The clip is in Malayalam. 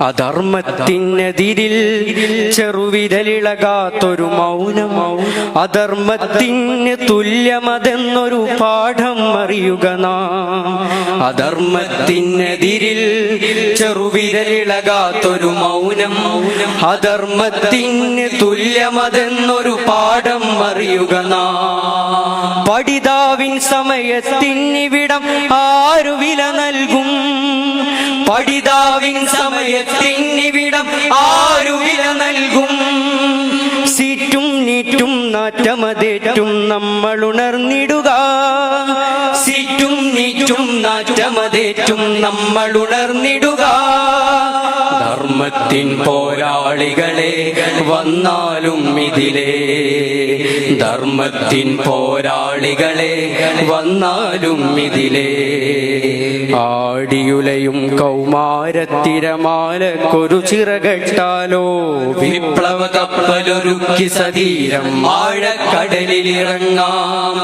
അധർമ്മത്തിനെതിരിൽ ചെറുവിരലിളകാത്തൊരു മൗനം. അധർമ്മത്തിന് തുല്യമതെന്നൊരു പാഠം അറിയുക നാം. അധർമ്മത്തിനെതിരിൽ ചെറുവിരലിളകാത്തൊരു മൗനം. അധർമ്മത്തിന് തുല്യമതെന്നൊരു പാഠം അറിയുക നാം. പഠിതാവിൻ സമയത്തിനിവിടം ആരു വില നൽകും? പഠിതാവിൻ സമയത്തിന്നിവിടം ആരു വില നൽകും? സീറ്റും നീറ്റും നാറ്റമതേറ്റും നമ്മൾ ഉണർന്നിടുക സീറ്റും നീറ്റും നാറ്റമതേറ്റും നമ്മൾ ഉണർന്നിടുക ധർമ്മത്തിൻ പോരാളികളെ വന്നാലും ഇതിലേ. ധർമ്മത്തിൻ പോരാളികളെ വന്നാലും ഇതിലേ. ആടിയുലയും കൗമാരത്തിരമാലക്കൊരു ചിറകെട്ടാലോ? വിപ്ലവ കപ്പലൊരുക്കി സതീരം ആഴക്കടലിലിറങ്ങാം.